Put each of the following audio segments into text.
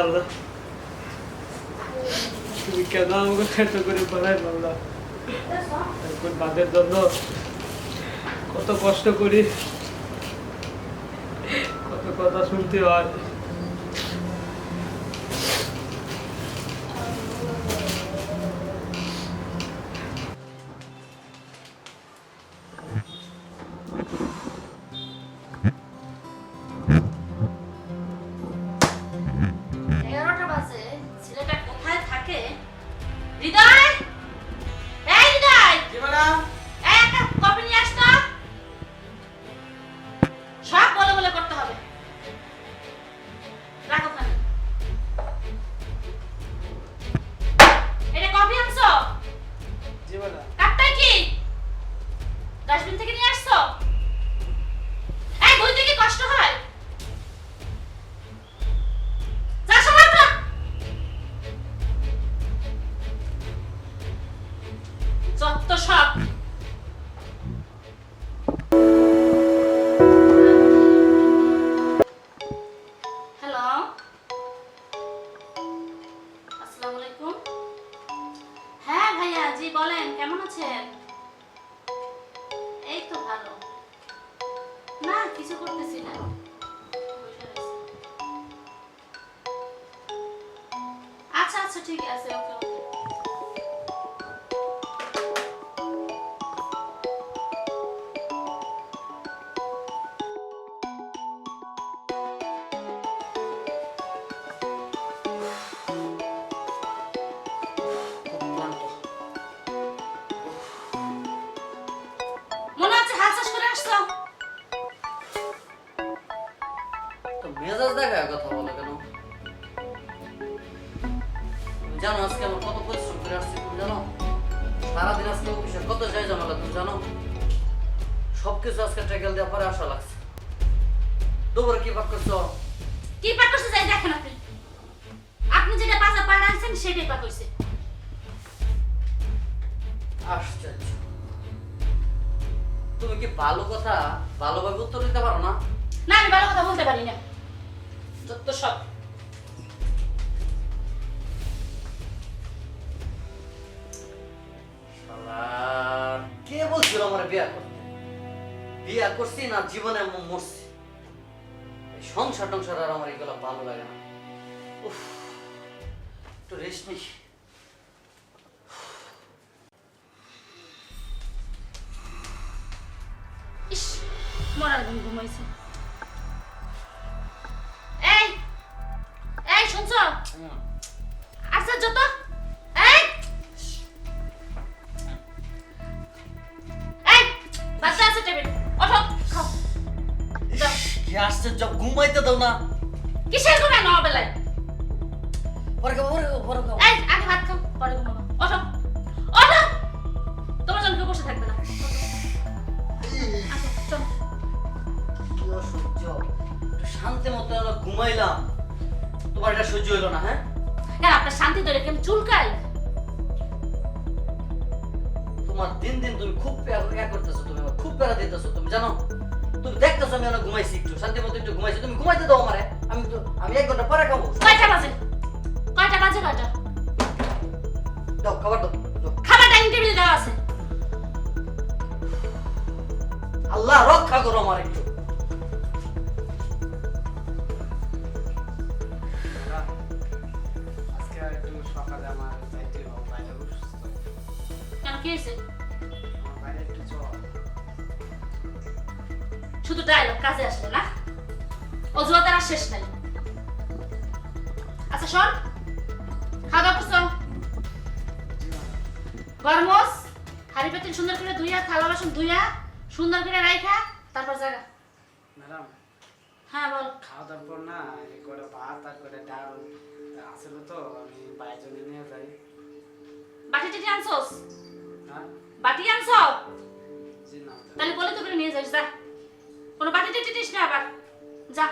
আল্লাহ তুমি কেন আমাকে এত করে বানাই আল্লাহ এখন বাদের জন্য কত কষ্ট করি, কত কথা শুনতে হয়। হৃদয় সবকিছু আজকে ট্যাকেল দেওয়ার পরে আসা লাগছে? দুপুরে কি পাক করছ? কি পাক করছে যাই দেখেন আপনি। আপনি যেটা পাজা পাড়া আনছেন সেটাই পাক হইছে। আশ্চর্য। তুমি কি ভালো কথা ভালোভাবে উত্তর দিতে পারো না? না আমি ভালো কথা বলতে পারি না। যত সব বিয়া করছি না জীবনে মরছি। সংসার টংসার আর আমার এগুলো ভালো লাগে না। উফ একটু রেস্ট নিই। ইস মরার ঘুম ঘুমাইছে। এই এই শুনছো। আচ্ছা যত আশ্চর্য ঘুমাইতে দাও না। কিসের ঘুমে ন বেলায় পরে খাব পরে খাব পরে খাব। এই আগে ভাত খাও পরে ঘুমাবো। ওঠো ওঠো। তোমার জন্য কেউ বসে থাকবে না। কি অসহ্য। একটু শান্তি মতো আমরা ঘুমাইলাম। তোমার এটা সহ্য হইল না হ্যাঁ? কেন আপনার শান্তি ধরে কেমন চুলকাই? তোমার দিন দিন তুমি খুব প্যারা করতেছো তুমি খুব প্যারা দিতেছো তুমি জানো? তুমি দেখতেছো আমি অনেক ঘুমাইছি একটু। শান্তি মতো একটু ঘুমাইছি। তুমি ঘুমাইতে দাও আমারে। আমি তো আমি এক ঘণ্টা পরে খাব। কয়টা বাজে? কয়টা বাজে কয়টা? দাও খাবার দাও। খাবার ডাইনিং টেবিলে দেওয়া আছে। আল্লাহ রক্ষা করো আমার একটু। আজকে একটু সকালে আমার যাইতে হবে বাইরে অসুস্থ। কেন কি হয়েছে? শুধু ডায়লগ কাজে আসলে না। অজুহাতের আর শেষ নাই। আচ্ছা শোন। খাওয়া দাওয়া করছ? গরমস হাড়ি পেতে সুন্দর করে ধুইয়া থালা বাসন ধুইয়া সুন্দর করে রাইখা তারপর জায়গা ম্যাডাম হ্যাঁ বল। খাওয়া দাওয়ার পর না করে ভাত আর করে ডাল আসলে তো আমি বাইরে নিয়ে যাই। বাটি টিটি আনছোস? হ্যাঁ। বাটি আনছ তাহলে বলে তো করে নিয়ে যাস যা। কোনো বাটি টিটিস না আবার। যা।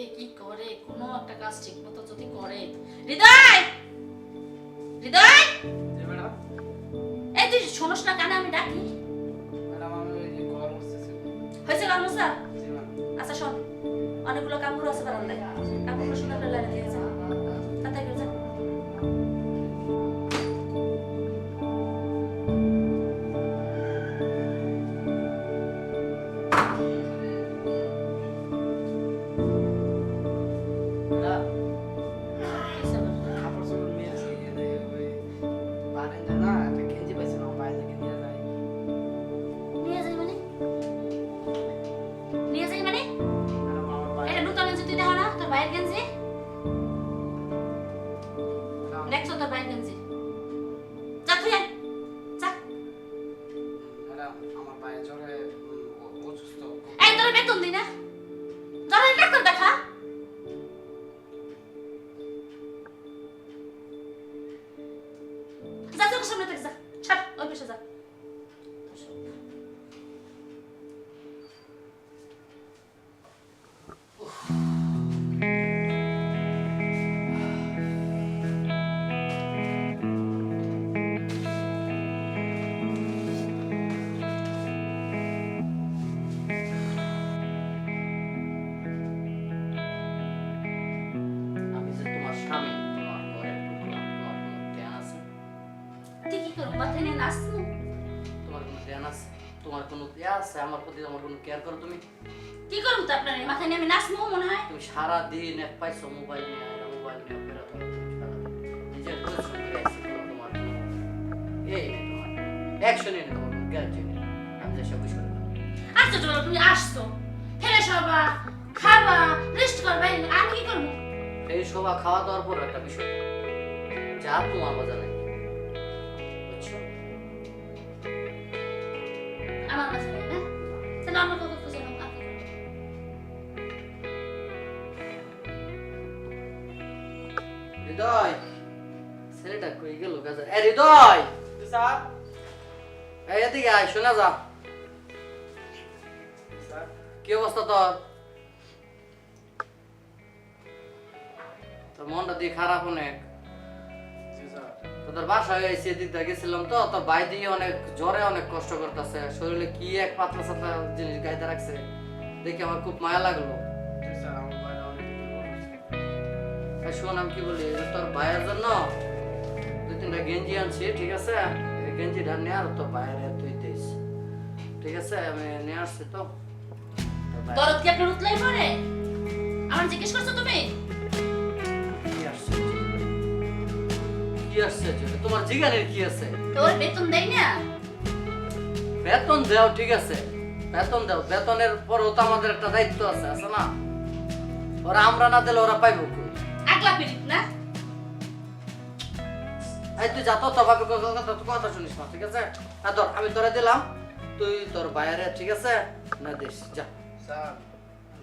থাকে কি করে? কোনো একটা কাজ ঠিক মতো যদি করে। হৃদয়! হৃদয়! এই তুই শোনস না কানে আমি ডাকি। হয়েছে আচ্ছা শোন। অনেকগুলো কাপড় আছে বারান্দায়। কাপড়গুলো সুন্দর করে দিয়ে যা যা। ম্যাডাম তোর সামনে থেকে যা ছাড় ওই পাশে যে তুই মাথায় নিয়ে নাচবো তোমার কোনো জ্ঞান আছে তোমার কোনো ইয়ে আছে? আমার প্রতি আমার কোনো কেয়ার করো তুমি? কি করব তো আপনার? মাথায় নিয়ে আমি নাচবো মনে হয়? তুমি সারা দিন এক পাইছো মোবাইল নিয়ে আয় মোবাইল নিয়ে বেরো তুমি নিজের পরিশ্রম করে আসছি তোমার এই নেই নেই তোমার গ্যারান্টি নেই। আমি যে সব বিষয় আসছো চলো তুমি আসছো। ফ্রেশ হবা খাবা রেস্ট করবা আমি কি করব? এই শোভা খাওয়া দাওয়ার পর একটা বিষয়। যা তোমার মজা নেই হৃদয় ছেলেটা কই গেল গাজা এ হৃদয় স্যার এই এদিকে আয় শোনা যা স্যার কি অবস্থা তোর তোর মনটা দিয়ে খারাপ অনেক তোদের বাসায় এসে দিয়ে গেছিলাম তো তোর ভাই দিয়ে অনেক জ্বরে অনেক কষ্ট করতেছে। শরীরে কি এক পাতলা সাতলা জিনিস গাইতে রাখছে দেখে আমার খুব মায়া লাগল। শোন আমি কি বলি তোর ভাইয়ের জন্য দুই তিনটা গেঞ্জি আনছি ঠিক আছে? গেঞ্জিটা নিয়ে আর তোর ভাইয়ের তুই দিস। ঠিক আছে? আমি নিয়ে আসছি তো। তোর কি আপনার উতলাই পড়ে? আমার জিজ্ঞেস করছ তুমি? আসছে তোমার জিগানের কি আছে? তোর বেতন দেই না? বেতন দেও ঠিক আছে। বেতন দাও। বেতনের পরেও তো আমাদের একটা দায়িত্ব আছে আছে না? ওরা আমরা না দিলে ওরা পাইব কই? আগলা পিরিত না? এই তুই যা তো তবাকে কথা কথা শুনিস না ঠিক আছে? হ্যাঁ ধর আমি তোরে দিলাম তুই তোর বাইরে ঠিক আছে? না দিস যা। স্যার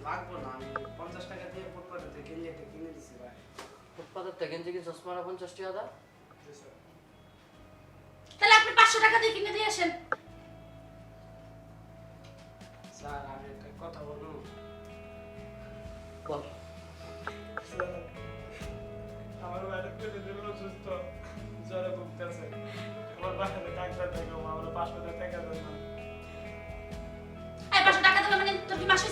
লাগবো না আমি পঞ্চাশ টাকা দিয়ে ফুটপাতে কিনে দিছি ভাই। ফুটপাতের থেকে গেঞ্জি কি চশমা পঞ্চাশ টাকা দা তাহলে আপনি পাঁচশো টাকা দিয়ে কিনে দিয়ে আসেন। স্যার আমি একটা কথা বলুন বল। আমার বাইরে পেটে দিল অসুস্থ জ্বরে ভুগতেছে। আমার বাইরে ডাক্তার দেখাবো আমরা পাঁচশো টাকা দেন না এই পাঁচশো টাকা দেবে মানে তোর কি মাস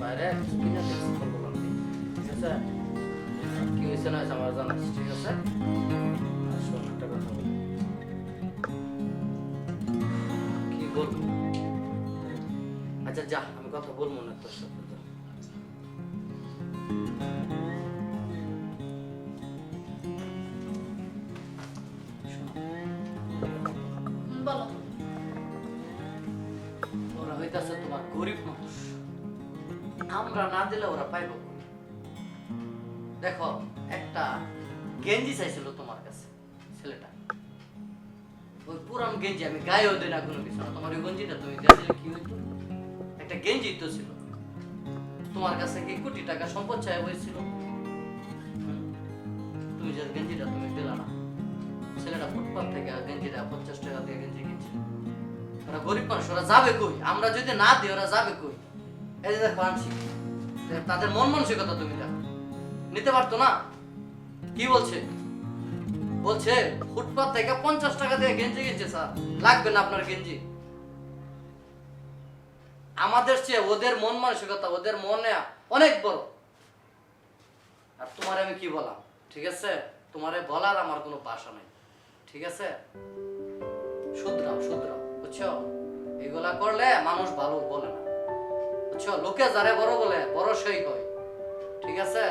বাইরে ঠিক আছে কি হয়েছে না ঠিক আছে কি বলব আচ্ছা যা, আমি কথা বলব না তোর সাথে। আমরা না দিলে ওরা পাইব দেখো, একটা গেঞ্জি চাইছিল তোমার কাছে, ছেলেটা। ওই পুরান গেঞ্জি, আমি গায়েও দিই না কোনো কিছু না। তোমার ওই গেঞ্জিটা তুমি দিয়ে কি হইতো? একটা গেঞ্জি তো ছিল। তোমার কাছে কি কোটি টাকা সম্পদ চাই হয়েছিল তুমি যে গেঞ্জিটা তুমি দিলা না। ছেলেটা ফুটপাথ থেকে গেঞ্জিটা পঞ্চাশ টাকা দিয়ে গেঞ্জি কিনছে ওরা গরিব মানুষ, ওরা যাবে কই? আমরা যদি না দিই, ওরা যাবে কই? এই দেখো, আনছি। তাদের মন মানসিকতা তুমি দেখো নিতে পারতো না। কি বলছে? বলছে ফুটপাথ থেকে পঞ্চাশ টাকা দিয়ে গেঞ্জি কিনছে স্যার। লাগবে না আপনার গেঞ্জি? আমাদের চেয়ে ওদের মন মানসিকতা, ওদের মনে অনেক বড়। আর তোমার আমি কি বললাম? ঠিক আছে? তোমারে বলার আমার কোনো ভাষা নেই। ঠিক আছে? শুধরাও শুধরাও, বুঝছ? এগুলা করলে মানুষ ভালো বলে না। বুঝছ? লোকে যারে বড় বলে, বড় সেই কয়। ঠিক আছে?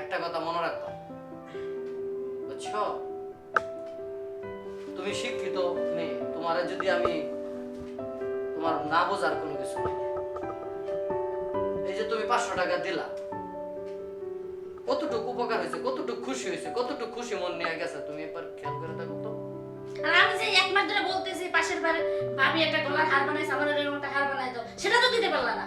একটা কথা মনে রাখবা বুঝছ? তুমি শিক্ষিত মেয়ে, তোমারে যদি আমি তোমার না বোঝার কোনো কিছু নেই। এই যে তুমি পাঁচশো টাকা দিলা। কতটুকু উপকার হয়েছে, কতটুকু খুশি হয়েছে, কতটুকু খুশি মন নিয়ে গেছে, তুমি একবার খেয়াল করে থাকো তো। আর আমি যে এক মাস ধরে বলতেছি, পাশের বাড়ি ভাবি একটা গলার হার বানাইছে, আমার এরকম একটা হার বানাই দাও সেটা তো দিতে পারলা না।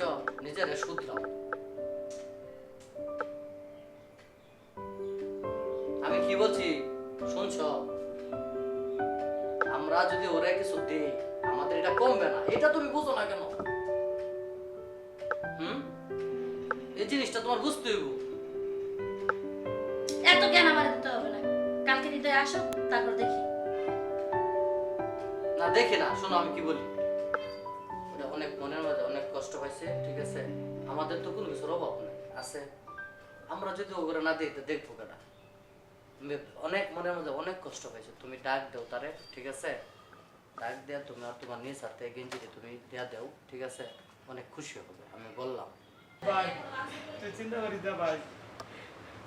বুঝছ নিজের শুধরাও আমি কি বলছি? শুনছো? আমরা যদি ওরা কিছু দেই আমাদের এটা কমবে না। এটা তুমি বুঝো না কেন? হুম? এই জিনিসটা তোমার বুঝতে হইব। এত জ্ঞান আমার দিতে হবে না। কালকে দিতে আসো তারপর দেখি। না দেখে না। শোনো আমি কি বলি? ওটা অনেক মনের কষ্ট পাইছে, ঠিক আছে? আমাদের তো কোনো কিছুর অভাব নেই, আছে? আমরা যদি ওগুলো না দিই দেখব কেটা অনেক মনের মধ্যে অনেক কষ্ট পাইছে। তুমি ডাক দাও তারে, ঠিক আছে? ডাক দেয়া তুমি আর তোমার নিজ হাতে গেঞ্জিতে তুমি দেয়া দাও, ঠিক আছে? অনেক খুশি হবে, আমি বললাম। ভাই, তুই চিন্তা করিস ভাই।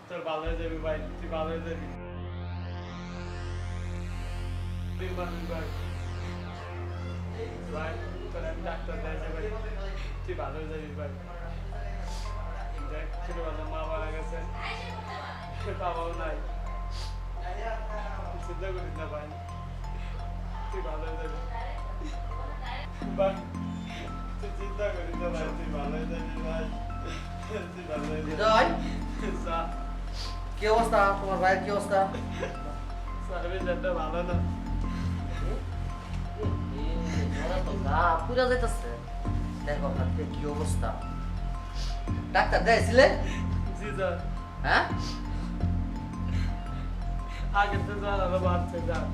তোর ভালো হয়ে যাবি ভাই, তুই ভালো হয়ে যাবি। ভাই। ভাই, তোর ডাক্তার দেখাচ্ছি ভাই। তুই ভালো হয়ে যাবি ভাই দেখ ছোটবেলা মা মারা গেছে বাবাও নাই চিন্তা করিস না ভাই তুই ভালো হয়ে যাবি ভাই তুই চিন্তা করিস না ভাই তুই ভালো হয়ে যাবি ভাই তুই ভালো হয়ে যাবি কি অবস্থা তোমার ভাইয়ের কি অবস্থা সার্ভিসটা ভালো না পুরা যাইতেছে দেখো হাতে কি অবস্থা ডাক্তার দেখাইছিলে জি স্যার হ্যাঁ আগে তো স্যার আরও বাড়ছে স্যার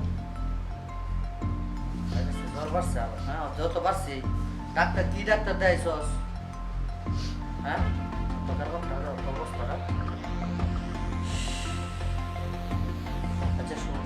জ্বর বাড়ছে আবার হ্যাঁ যত বাড়ছে ডাক্তার কি ডাক্তার দেয়ছস হ্যাঁ তোকার কথা অবস্থাটা আচ্ছা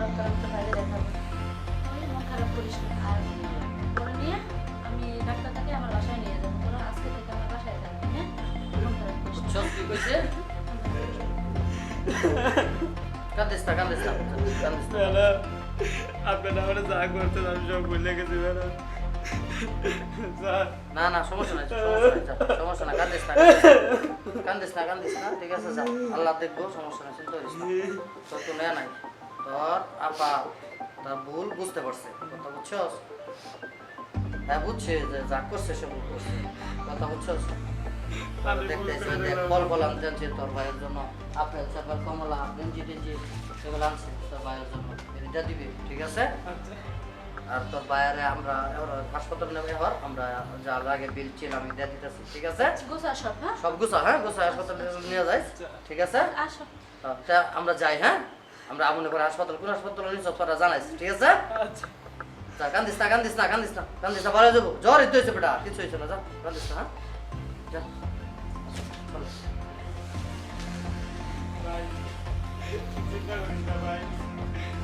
ডাক্তার আমি তোর বাইরে দেখাবো তুই মন খারাপ করিস না আর ওরে নিয়ে আমি খারাপ না। যা না না সমস্যা নাই সমস্যা না, কান্দিস না কান্দিস না কান্দিস না, ঠিক আছে আল্লাহ দেখব, সমস্যা নাই, চিন্তা করিস না। তোর তো নেয়া নাই। তোর আপা তার ভুল বুঝতে পারছে। কথা বুঝছস? হ্যাঁ বুঝছে যে যা করছে সে ভুল করছে। কথা বুঝছস? আমি ভুল দেখতে করে ফল ফল আনতে আনছে তোর ভাইয়ের জন্য। আপেল চাপেল কমলা গেঞ্জি টেঞ্জি সেগুলো আনছে তোর ভাইয়ের জন্য। এটা দিবি ঠিক আছে? আচ্ছা। আর তোর বাইরে আমরা এবার হাসপাতাল নেবে এবার আমরা যা লাগে বিল চিল আমি দিয়ে দিতেছি ঠিক আছে? সব হ্যাঁ? সব গুছা হ্যাঁ গুছা হাসপাতালে নিয়ে যাই ঠিক আছে? আসো। আমরা যাই হ্যাঁ? আমরা আমনে করে হাসপাতাল কোন হাসপাতাল নিয়ে সব তোরা জানাইস ঠিক আছে? আচ্ছা। কান্দিস না কান্দিস না কান্দিস না কান্দিস না ভালো যাব জ্বর ইতো হয়েছে বেটা কিছু হয়েছে না যা কান্দিস না হ্যাঁ? যা। চলো। ভাই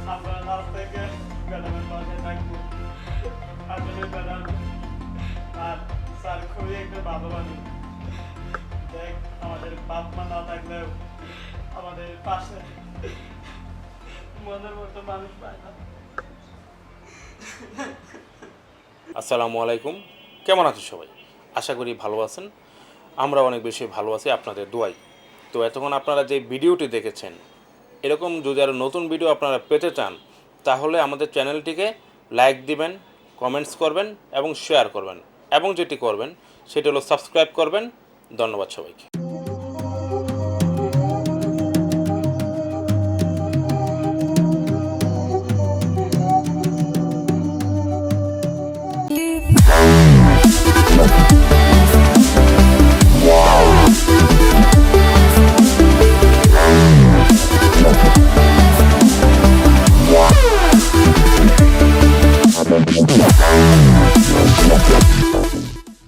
না লাস্ট থেকে ম্যাডামের পাশে থাকব আসলে ম্যাডাম আর স্যার খুবই একটা ভালো। মানুষ দেখ আমাদের বাপ মা না থাকলেও আমাদের পাশে আসসালামু আলাইকুম। কেমন আছেন সবাই? আশা করি ভালো আছেন। আমরা অনেক বেশি ভালো আছি আপনাদের দোয়াই তো এতক্ষণ আপনারা যে ভিডিওটি দেখেছেন, এরকম যদি আরও নতুন ভিডিও আপনারা পেতে চান, তাহলে আমাদের চ্যানেলটিকে লাইক দিবেন, কমেন্টস করবেন এবং শেয়ার করবেন। এবং যেটি করবেন, সেটি হলো সাবস্ক্রাইব করবেন। ধন্যবাদ সবাইকে।